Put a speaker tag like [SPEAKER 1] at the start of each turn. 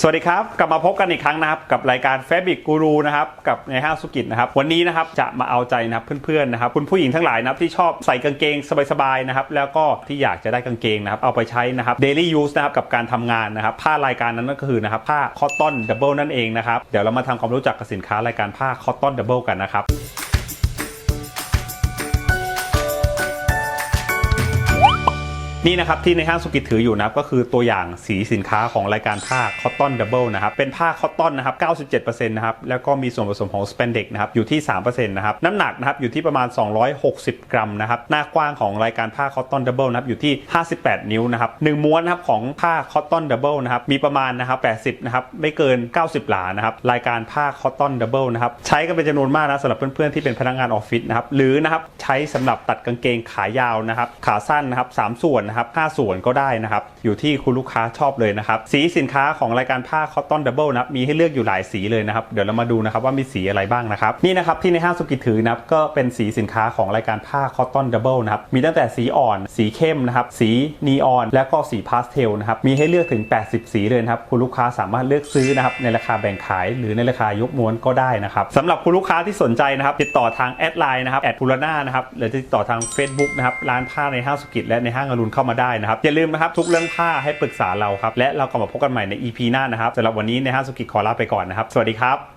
[SPEAKER 1] สวัสดีครับ กลับมาพบกันอีกครั้งนะครับ กับรายการ Fabric Guru นะครับกับในห้างสุกิจนะครับ วันนี้นะครับจะมาเอาใจนะครับเพื่อนๆนะครับคุณผู้หญิงทั้งหลายนะครับที่ชอบใส่กางเกงสบายๆนะครับแล้วก็ที่อยากจะได้กางเกงนะครับเอาไปใช้นะครับ daily use นะครับกับการทำงานนะครับผ้ารายการนั้นก็คือนะครับผ้า cotton double นั่นเองนะครับเดี๋ยวเรามาทำความรู้จักกับสินค้ารายการผ้า cotton double กันนะครับ นี่นะครับที่ในห้างสุกิจถืออยู่นะครับก็คือตัวอย่างสีสินค้าของรายการผ้า Cotton Double นะครับเป็นผ้าคอตตอนนะครับ97%นะครับแล้วก็มีส่วนผสมของ Spandex นะครับอยู่ที่3%นะครับน้ำหนักนะครับอยู่ที่ประมาณ 260 กรัมนะครับหน้ากว้างของรายการผ้า Cotton Double นะครับอยู่ที่ 58 นิ้วนะครับหนึ่งม้วนนะครับของผ้า Cotton Double นะครับมีประมาณนะครับ80นะครับไม่เกิน 90 หลานะครับรายการผ้า Cotton Double นะครับใช้กันเป็นจำนวนมากนะสำหรับเพื่อนๆที่เป็นพนักงานออฟฟิศนะครับหรือนะครับใช้สำหรับตัดกางเกงขายาวนะครับขาสั้นนะครับสามส่วนนะครับห้าส่วนก็ได้นะครับ อยู่ที่คุณลูกค้าชอบเลยนะครับ สีสินค้าของรายการผ้า Cotton Double นะครับมีให้เลือกอยู่หลายสีเลยนะครับ เดี๋ยวเรามาดูนะครับว่ามีสีอะไรบ้างนะครับ นี่นะครับที่ในห้างสุกิจถือนะครับก็เป็นสีสินค้าของรายการผ้า Cotton Double นะครับ มีตั้งแต่สีอ่อน สีเข้มนะครับ สีนีออน และก็สีพาสเทลนะครับ มีให้เลือกถึง 80 สีเลยนะครับ คุณลูกค้าสามารถเลือกซื้อนะครับในราคาแบ่งขาย หรือในราคายกม้วนก็ได้นะครับสำหรับคุณลูกค้าที่สนใจนะครับ ติดต่อทางแอดไลน์นะครับแอดพูลนานะครับหรือติดต่อทาง Facebook นะครับร้านผ้าในห้างสุกิและในห้างอรุณเข้ามาได้นะครับ อย่าลืมนะครับทุกเรื่องผ้าให้ปรึกษาเราครับ และเรากลับมาพบกันใหม่ใน EP หน้านะครับสำหรับวันนี้ในะฮะสุกิจขอลาไปก่อนนะครับ สวัสดีครับ